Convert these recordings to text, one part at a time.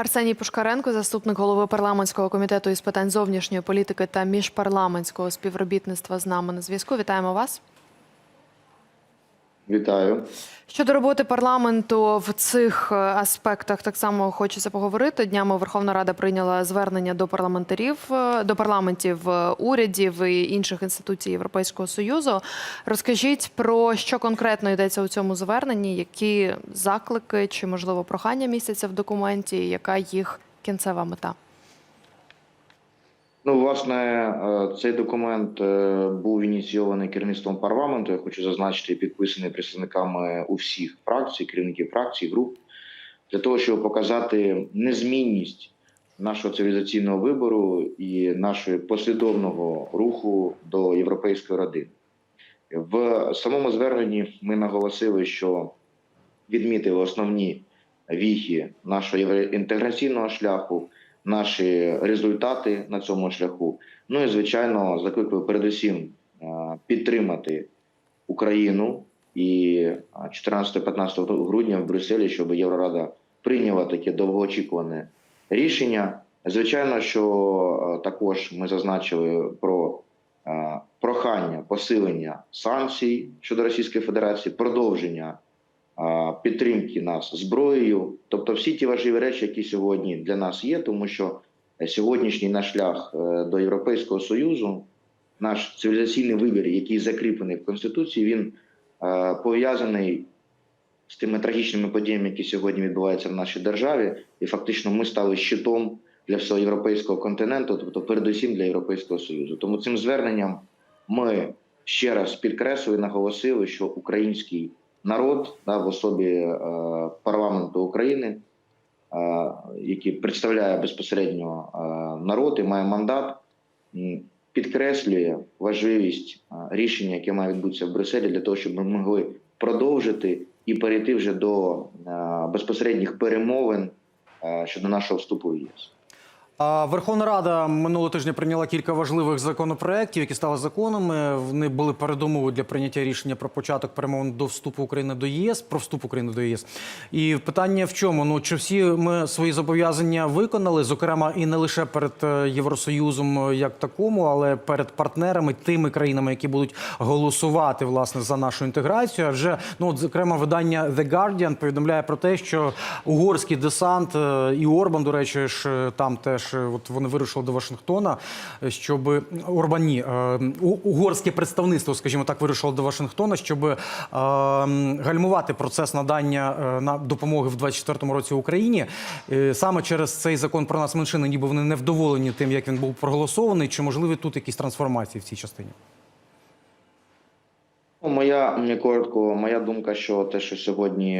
Арсеній Пушкаренко, заступник голови парламентського комітету із питань зовнішньої політики та міжпарламентського співробітництва з нами на зв'язку. Вітаємо вас. Вітаю. Щодо роботи парламенту в цих е, аспектах так само хочеться поговорити. Днями Верховна Рада прийняла звернення до парламентарів, е, до парламентів е, урядів і інших інституцій Європейського союзу. Розкажіть про що конкретно йдеться у цьому зверненні, які заклики чи можливо прохання містяться в документі, яка їх кінцева мета? Ну, власне, е, цей документ е, був ініційований керівництвом парламенту. Я хочу зазначити, підписаний представниками у всіх фракцій, керівників фракцій, груп, для того, щоб показати незмінність нашого цивілізаційного вибору і нашого послідовного руху до європейської родини. В самому зверненні ми наголосили, що відмітили основні віхи нашого євроінтеграційного шляху, наші результати на цьому шляху. Ну і звичайно, закликаю передусім е, підтримати Україну і е, 14-15 грудня в Брюсселі, щоб Єврорада прийняла таке довгоочікуване рішення. Звичайно, що е, також ми зазначили про е, прохання посилення санкцій щодо Російської Федерації, продовження підтримки нас зброєю, тобто всі ті важливі речі, які сьогодні для нас є, тому що е, сьогоднішній наш шлях е, до Європейського союзу, наш цивілізаційний вибір, який закріплений в конституції, він е, пов'язаний з тими трагічними подіями, які сьогодні відбуваються в нашій державі, і фактично ми стали щитом для всього європейського континенту, тобто передусім для Європейського союзу. Тому цим зверненням ми ще раз підкреслили, наголосили, що український народ да, в особі е, парламенту України, е, який представляє безпосередньо е, народ і має мандат, підкреслює важливість рішення, яке має відбутися в Брюсселі, для того, щоб ми могли продовжити і перейти вже до безпосередніх перемовин щодо нашого вступу в ЄС. Верховна Рада минулого тижня прийняла кілька важливих законопроєктів, які стали законами. Вони були передумовою для прийняття рішення про початок перемовин до вступу України до ЄС, про вступ України до ЄС. І питання в чому? Ну чи всі ми свої зобов'язання виконали, зокрема, і не лише перед е, Євросоюзом е, як такому, але перед партнерами, тими країнами, які будуть голосувати власне за нашу інтеграцію. Адже ну, от, зокрема, видання The Guardian повідомляє про те, що угорський десант е, і Орбан, до речі, ж там теж е, от вони вирушили до Вашингтона, е, щоб е, угорське представництво, скажімо так, вирушило до Вашингтона, щоб гальмувати процес надання на допомоги в 24-му році Україні. Саме через цей закон про нас меншини, ніби вони не вдоволені тим, як він був проголосований. Чи можливі тут якісь трансформації в цій частині? Моя коротко, моя думка, що те, що сьогодні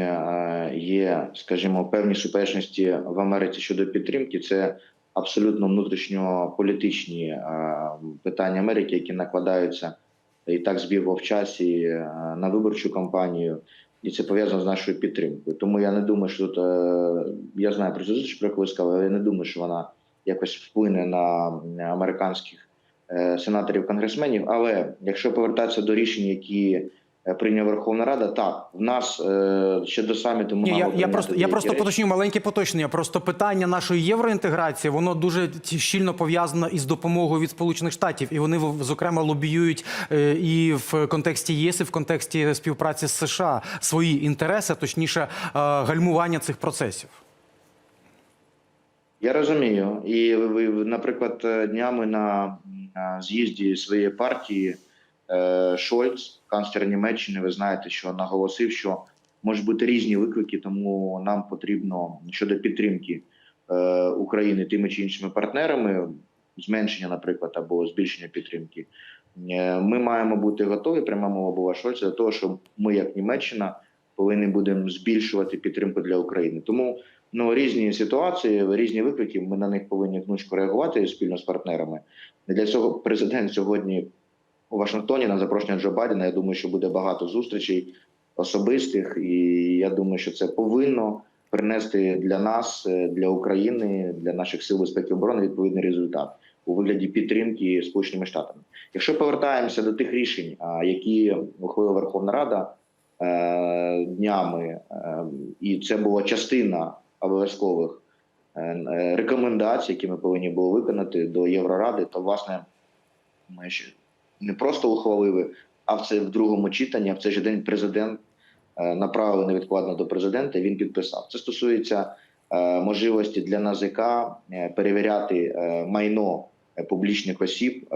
є, скажімо, певні суперечності в Америці щодо підтримки, це абсолютно внутрішньополітичні е, питання Америки, які накладаються і так збігло в часі е, на виборчу кампанію, і це пов'язано з нашою підтримкою. Тому я не думаю, що тут е, я знаю про цю зустріч, про яку ви сказали, але я не думаю, що вона якось вплине на американських сенаторів конгресменів. Але якщо повертатися до рішень, які е, прийняла Верховна Рада, так в нас е, ще до саміту Ні, я, я просто я просто речі. поточню маленьке поточнення. Просто питання нашої євроінтеграції воно дуже щільно пов'язано із допомогою від Сполучених Штатів, і вони зокрема лобіюють е, і в контексті ЄС, і в контексті співпраці з США свої інтереси, точніше, е, гальмування цих процесів. Я розумію. І наприклад, днями на з'їзді своєї партії Шольц, канцлер Німеччини, ви знаєте, що наголосив, що можуть бути різні виклики, тому нам потрібно щодо підтримки е, України тими чи іншими партнерами, зменшення, наприклад, або збільшення підтримки. е, Ми маємо бути готові, пряма мова була Шольца, до того, що ми, як Німеччина, повинні будемо збільшувати підтримку для України. Тому ну різні ситуації, різні виклики. Ми на них повинні гнучко реагувати спільно з партнерами. Для цього президент сьогодні у Вашингтоні на запрошення Джо Байдена. Я думаю, що буде багато зустрічей особистих, і я думаю, що це повинно принести для нас, е, для України, для наших сил безпеки оборони відповідний результат у вигляді підтримки Сполученими Штатами. Якщо повертаємося до тих рішень, які ухвалила Верховна Рада е, днями, е, і це була частина обов'язкових рекомендацій, які ми повинні були виконати до Євроради, то власне не просто ухвалили, а в це в другому читанні, а в цей же день президент е, направив невідкладно до президента. і Він підписав. Це стосується е, можливості для НАЗК е, перевіряти майно публічних осіб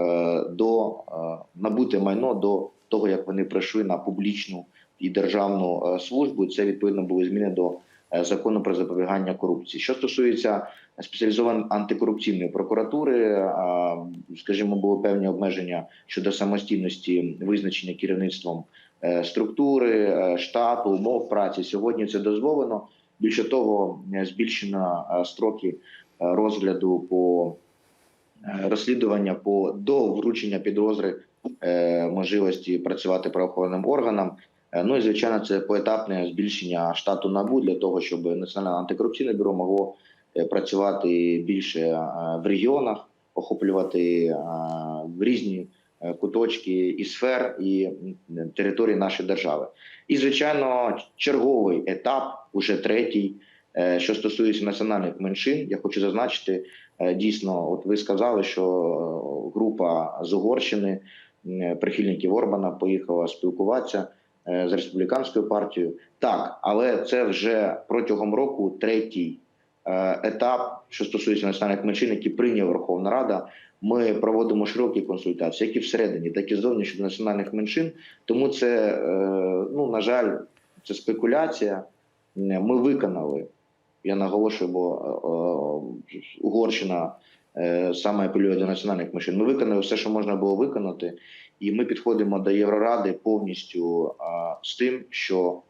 до набути майно до того, як вони прийшли на публічну і державну службу. Це відповідно були зміни до закону про запобігання корупції. Що стосується спеціалізованої антикорупційної прокуратури, скажімо, було певні обмеження щодо самостійності визначення керівництвом е, структури, е, штату, умов праці. Сьогодні це дозволено. Більше того, е, збільшено е, строки е, розгляду по е, розслідування по до вручення підозри е, можливості працювати правоохоронним органам. Е, Ну і звичайно, це поетапне збільшення штату набу для того, щоб національне антикорупційне бюро могло е, працювати більше е, в регіонах, охоплювати в різні куточки і сфер і території нашої держави. І звичайно, черговий етап, уже третій, що стосується національних меншин. Я хочу зазначити дійсно, от ви сказали, що група з Угорщини прихильників Орбана поїхала спілкуватися з республіканською партією. Так, але це вже протягом року третій е, етап, що стосується національних меншин, які прийняла Верховна Рада. Ми проводимо широкі консультації, як і всередині, так і зовні щодо національних меншин. Тому це, е, ну на жаль, це спекуляція. Ми виконали. Я наголошую, бо е, е, Угорщина е, саме апелює до національних меншин. Ми виконали все, що можна було виконати, і ми підходимо до Євроради повністю е, з тим, що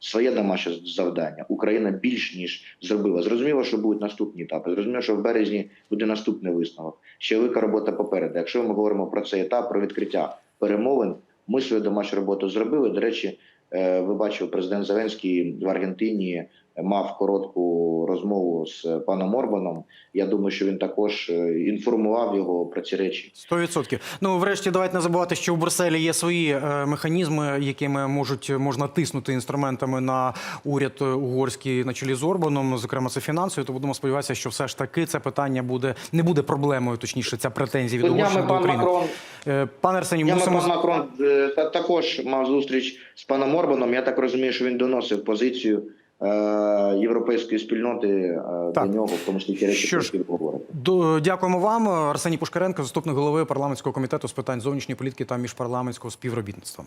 своє домашнє завдання Україна більш ніж зробила. Зрозуміло, що будуть наступні етапи. Зрозуміло, що в березні буде наступний висновок. Ще велика робота попереду. Якщо ми говоримо про цей етап, про відкриття перемовин, ми свою домашню роботу зробили. До речі, е, ви бачили, президент Зеленський в Аргентині мав коротку розмову з паном Орбаном. Я думаю, що він також е, інформував його про ці речі. Сто відсотків. Ну врешті, давайте не забувати, що у Брюсселі є свої е, механізми, якими можуть можна тиснути інструментами на уряд е, угорський на чолі з Орбаном. Зокрема, це фінансові. То будемо сподіватися, що все ж таки це питання буде не буде проблемою, точніше, ця претензія від Угорщини до пан України. Макрон Е, Пане Арсенію, мусимо пан Макрон е, та- також мав зустріч з паном Орбаном. Я так розумію, що він доносив позицію е, європейської спільноти е, Так. до нього, в тому числі речі, Що ж, Дякуємо вам, Арсеній Пушкаренко, заступник голови парламентського комітету з питань зовнішньої політики та міжпарламентського співробітництва.